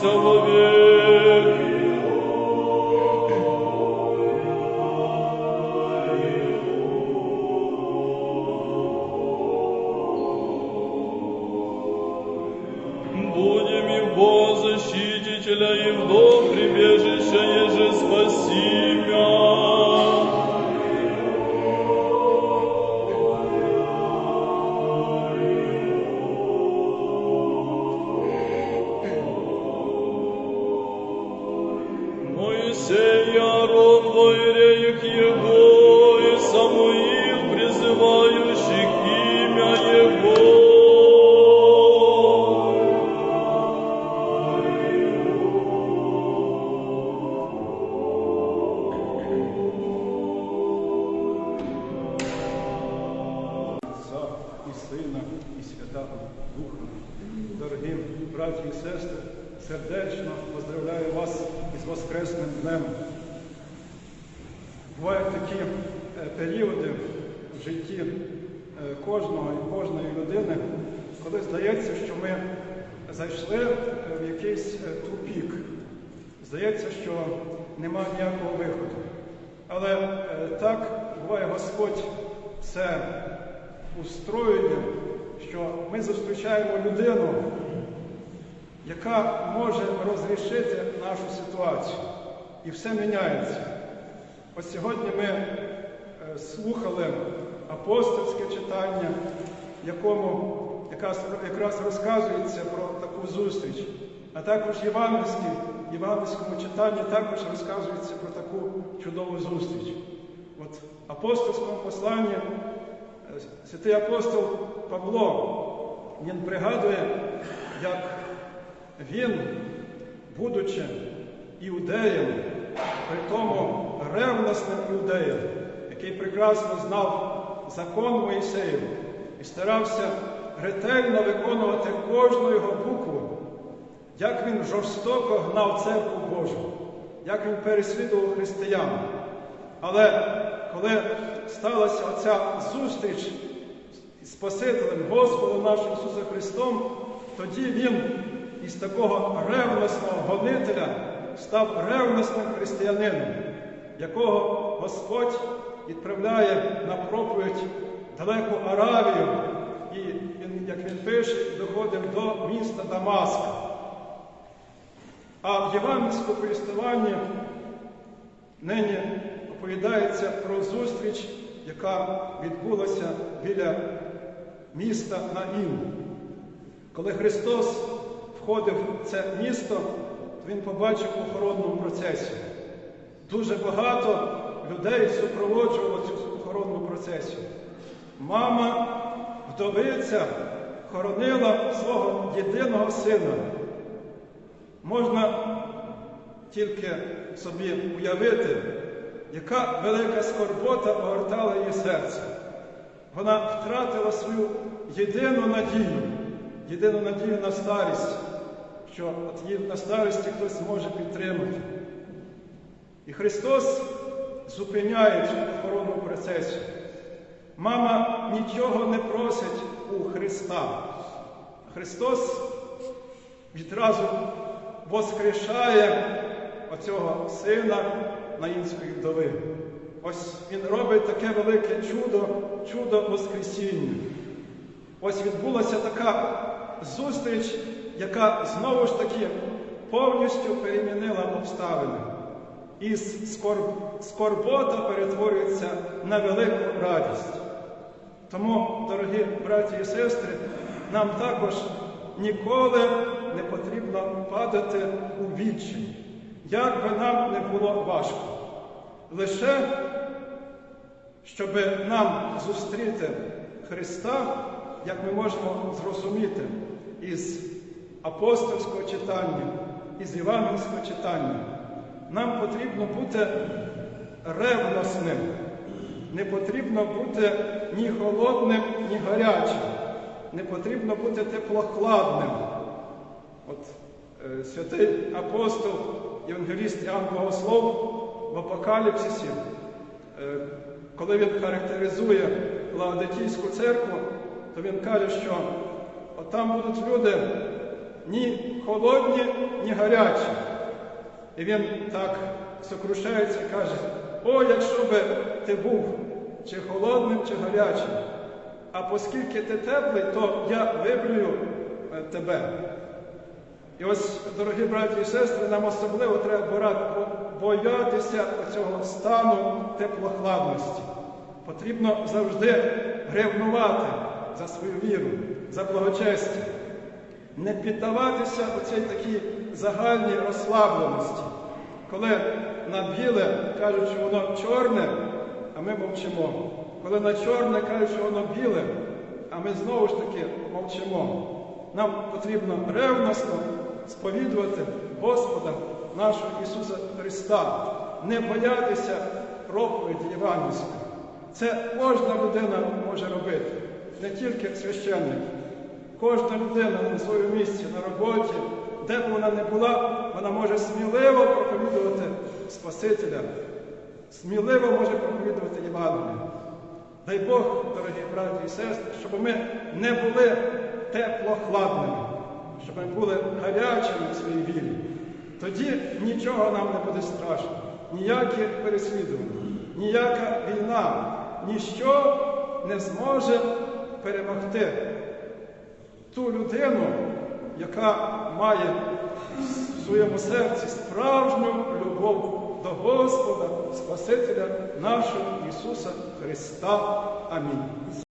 Будем Бога защитителя, и в дом прибежища, еже спаси Моисей, Аарон, воиреях Его, и Самуил, призывающих имя Его. Сина, і Святого Духа. Дорогі браті і сестри, сердечно поздравляю вас із Воскресним днем. Бувають такі е, періоди в житті е, кожного і кожної людини, коли здається, що ми зайшли е, в якийсь тупік. Здається, що нема ніякого виходу. Але так буває Господь все устроює, що ми зустрічаємо людину, яка може розрішити нашу ситуацію. І все міняється. Ось сьогодні ми е, слухали апостольське читання, якому якраз, розказується про таку зустріч, а також в євангельському читанні також розказується про таку чудову зустріч. От апостольському посланні е, святий апостол Павло, він пригадує, як він, будучи іудеєм, при тому ревносним іудеєм, який прекрасно знав закон Моїсеїв і старався ретельно виконувати кожну його букву, як він жорстоко гнав церкву Божу, як він переслідував християн. Але коли сталася оця зустріч з Спасителем Господом нашим Ісусом Христом, тоді Він із такого ревностного гонителя став ревностним християнином, якого Господь відправляє на проповідь далеку Аравію, і як він пише, доходив до міста Дамаска. А в Євангельському повістуванні нині оповідається про зустріч, яка відбулася біля міста Наїм. Коли Христос входив в це місто, то Він побачив охоронну процесію. Дуже багато людей супроводжувало цю охоронну процесію. Мама, вдовиця, хоронила свого єдиного сина. Можна тільки собі уявити, яка велика скорбота огортала її серце. Вона втратила свою єдину надію, єдину надію на старість, що от її на старості хтось зможе підтримати. І Христос зупиняє цю охоронну процесію. Мама нічого не просить у Христа. Христос відразу воскрешає оцього сина наїнської вдови. Ось він робить таке велике чудо, чудо Воскресіння. Ось відбулася така зустріч, яка знову ж таки повністю перемінила обставини. І скорб... скорбота перетворюється на велику радість. Тому, дорогі браті і сестри, нам також ніколи не потрібно падати у відчай, як би нам не було важко. Лише, щоб нам зустріти Христа, як ми можемо зрозуміти із апостольського читання, із євангельського читання, нам потрібно бути ревносним. Не потрібно бути ні холодним, ні гарячим. Не потрібно бути теплохладним. От е, святий апостол, євангеліст Іоанн Богослов в Апокаліпсисі, е, коли він характеризує Лаодикійську церкву, то він каже, що от там будуть люди, ні холодні, ні гарячі. І він так сокрушається і каже: О, якщо би ти був чи холодним, чи гарячим, а оскільки ти теплий, то я виблюю е, тебе. І ось, дорогі браті і сестри, нам особливо треба боятися цього стану теплохладності. Потрібно завжди ревнувати за свою віру, за благочестя, не піддаватися оцій такій загальній розслабленості, коли на біле кажуть, що воно чорне, а ми мовчимо. Коли на чорне кажуть, що воно біле, а ми знову ж таки мовчимо. Нам потрібно ревносно сповідувати Господа нашого Ісуса Христа, не боятися проповіді Євангельської. Це кожна людина може робити, не тільки священник. Кожна людина на своєму місці, на роботі, де б вона не була, вона може сміливо проповідувати Спасителя, сміливо може проповідувати Євангелія. Дай Бог, дорогі браті і сестри, щоб ми не були теплохладними, щоб ми були гарячими в своїй вірі. Тоді нічого нам не буде страшно, ніякі переслідування, ніяка війна, ніщо не зможе перемогти ту людину, яка має в своєму серці справжню любов до Господа, Спасителя нашого Ісуса Христа. Амінь.